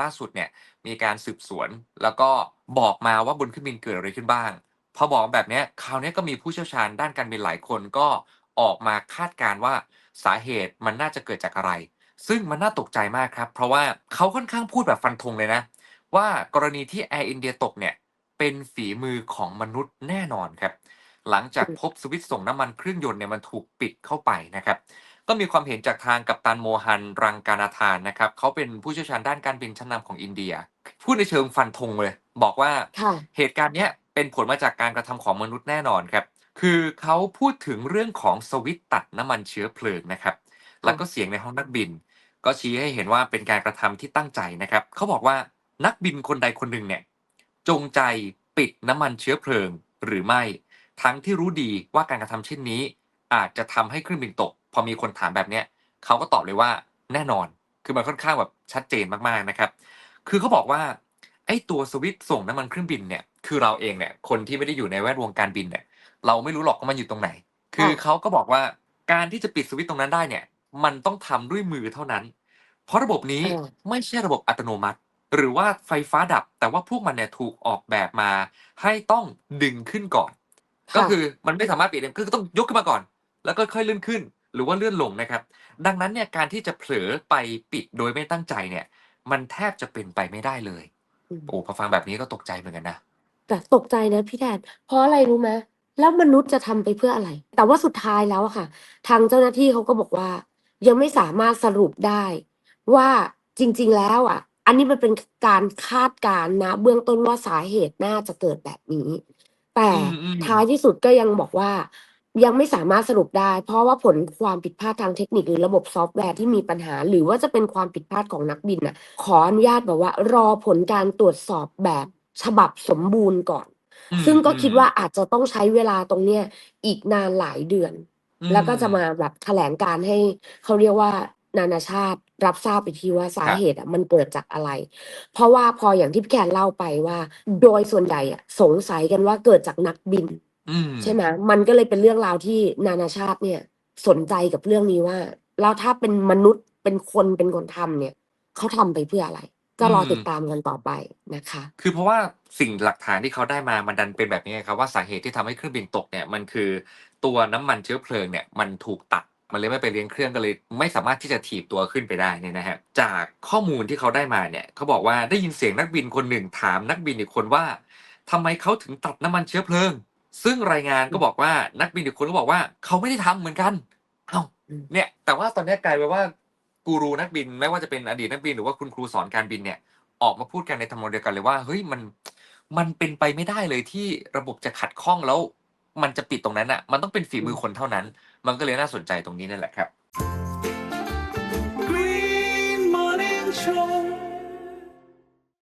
ล่าสุดเนี่ยมีการสืบสวน แล้วก็บอกมาว่าบนเครื่องบินเกิดอะไรขึ้นบ้าง พอบอกแบบเนี้ยคราวเนี้ยก็มีผู้เชี่ยวชาญด้านการบินหลายคนก็ออกมาคาดการณ์ว่าสาเหตุมันน่าจะเกิดจากอะไร ซึ่งมันน่าตกใจมากครับ เพราะว่าเขาค่อนข้างพูดแบบฟันธงเลยนะ ว่ากรณีที่แอร์อินเดียตกเนี่ยเป็นฝีมือของมนุษย์แน่นอนครับ หลังจากพบสวิตช์ส่งน้ำมันเครื่องยนต์เนี่ยมันถูกปิดเข้าไปนะครับ ก็มีความเห็นจากทางกัปตันโมฮันรังกานาธานนะครับเขาเป็นผู้เชี่ยวชาญด้านการบินชั้นนำของอินเดีย พูดในเชิงฟันธงเลย บอกว่าค่ะเหตุการณ์เนี้ยเป็นผลมาจากการกระทำของมนุษย์แน่นอนครับ คือเขาพูดถึงเรื่องของสวิตช์ตัดน้ำมันเชื้อเพลิงนะครับ แล้วก็เสียงในห้องนักบิน ก็ชี้ให้เห็นว่าเป็นการกระทำที่ตั้งใจนะครับเขาบอกว่านักบินคนใดคนหนึ่งเนี่ยจงใจปิดน้ำมันเชื้อเพลิงหรือไม่ ทั้งที่รู้ดีว่าการกระทำเช่นนี้ อาจจะทำให้เครื่องบินตก พอมีคนถามแบบเนี้ยเขาก็ตอบเลยว่าแน่นอน คือมันค่อนข้างแบบชัดเจนมากๆนะครับ คือเขาบอกว่าไอ้ตัวสวิตช์ส่งน้ำมันเครื่องบินเนี่ย คือเราเองเนี่ย คนที่ไม่ได้อยู่ในแวดวงการบินเนี่ย เราไม่รู้หรอกว่ามันอยู่ตรงไหน คือเขาก็บอกว่าการที่จะปิดสวิตช์ตรงนั้นได้เนี่ย มันต้องทำด้วยมือเท่านั้น เพราะระบบนี้เออไม่ใช่ระบบอัตโนมัติ หรือว่าไฟฟ้าดับ แต่ว่าพวกมันเนี่ยถูกออกแบบมา ให้ต้องดึงขึ้นก่อนค่ะก็คือมันไม่สามารถปิดเองคือต้องยกขึ้นมาก่อน แล้วก็ค่อยเลื่อนขึ้น หรือว่าเลื่อนลงนะครับ ดังนั้นเนี่ยการที่จะเผลอไปปิดโดยไม่ตั้งใจเนี่ย มันแทบจะเป็นไปไม่ได้เลยอืมโอ้พอฟังแบบนี้ก็ตกใจเหมือนกันนะแต่ตกใจนะพี่แทนเพราะอะไรรู้ไหมแล้วมนุษย์จะทำไปเพื่ออะไร แต่ว่าสุดท้ายแล้วอะค่ะ ทางเจ้าหน้าที่เขาก็บอกว่า ยังไม่สามารถสรุปได้ ว่าจริง ๆ แล้วอะ อันนี้มันเป็นการคาดการณ์นะ เบื้องต้นว่าสาเหตุน่าจะเกิดแบบนี้ แต่อืมอืมท้ายที่สุดก็ยังบอกว่า ยังไม่สามารถสรุปได้ เพราะว่าผลความผิดพลาดทางเทคนิคหรือระบบซอฟต์แวร์ที่มีปัญหา หรือว่าจะเป็นความผิดพลาดของนักบินน่ะ ขออนุญาตแบบว่า รอผลการตรวจสอบแบบฉบับสมบูรณ์ก่อนอืมซึ่งก็อืมคิดว่าอาจจะต้องใช้เวลาตรงเนี้ยอีกนานหลายเดือนอืมแล้วก็จะมาแบบแถลงการให้เขาเรียกว่านานาชาติรับทราบไปทีว่าสาครับเหตุอะมันเกิดจากอะไร เพราะว่าพออย่างที่พี่แคนเล่าไปว่า โดยส่วนใหญ่อะสงสัยกันว่าเกิดจากนักบินอืม ใช่ไหมมันก็เลยเป็นเรื่องราวที่นานาชาติเนี่ย สนใจกับเรื่องนี้ว่าแล้วถ้าเป็นมนุษย์เป็นคนเป็นคนทำเนี่ยเขาทำไปเพื่ออะไร ก็รอติดตามกันต่อไปนะคะ คือเพราะว่าสิ่งหลักฐานที่เขาได้มามันดันเป็นแบบนี้ไงครับว่าสาเหตุที่ทำให้เครื่องบินตกเนี่ยมันคือตัวน้ำมันเชื้อเพลิงเนี่ยมันถูกตัดมันเลยไม่ไปเลี้ยงเครื่องก็เลย ไม่สามารถที่จะถีบตัวขึ้นไปได้เนี่ยนะฮะจากข้อมูลที่เขาได้มาเนี่ยเขาบอกว่าได้ยินเสียงนักบินคนหนึ่งถามนักบินอีกคนว่าทำไมเขาถึงตัดน้ำมันเชื้อเพลิง ซึ่งรายงานก็บอกว่านักบินอีกคนก็บอกว่า เขาไม่ได้ทำเหมือนกันเอ้าอืมเนี่ย แต่ว่าตอนนี้กลายเป็นว่ากูรูนักบินไม่ว่าจะเป็นอดีตนักบินหรือว่าคุณครูสอนการบินเนี่ย ออกมาพูดกันในทำนองเดียวกันเลยว่าเฮ้ยมันมันเป็นไปไม่ได้เลยที่ระบบจะขัดข้องแล้ว มันจะปิดตรงนั้นอะ มันต้องเป็นฝีมือคนเท่านั้น มันก็เลยน่าสนใจตรงนี้นั่นแหละครับ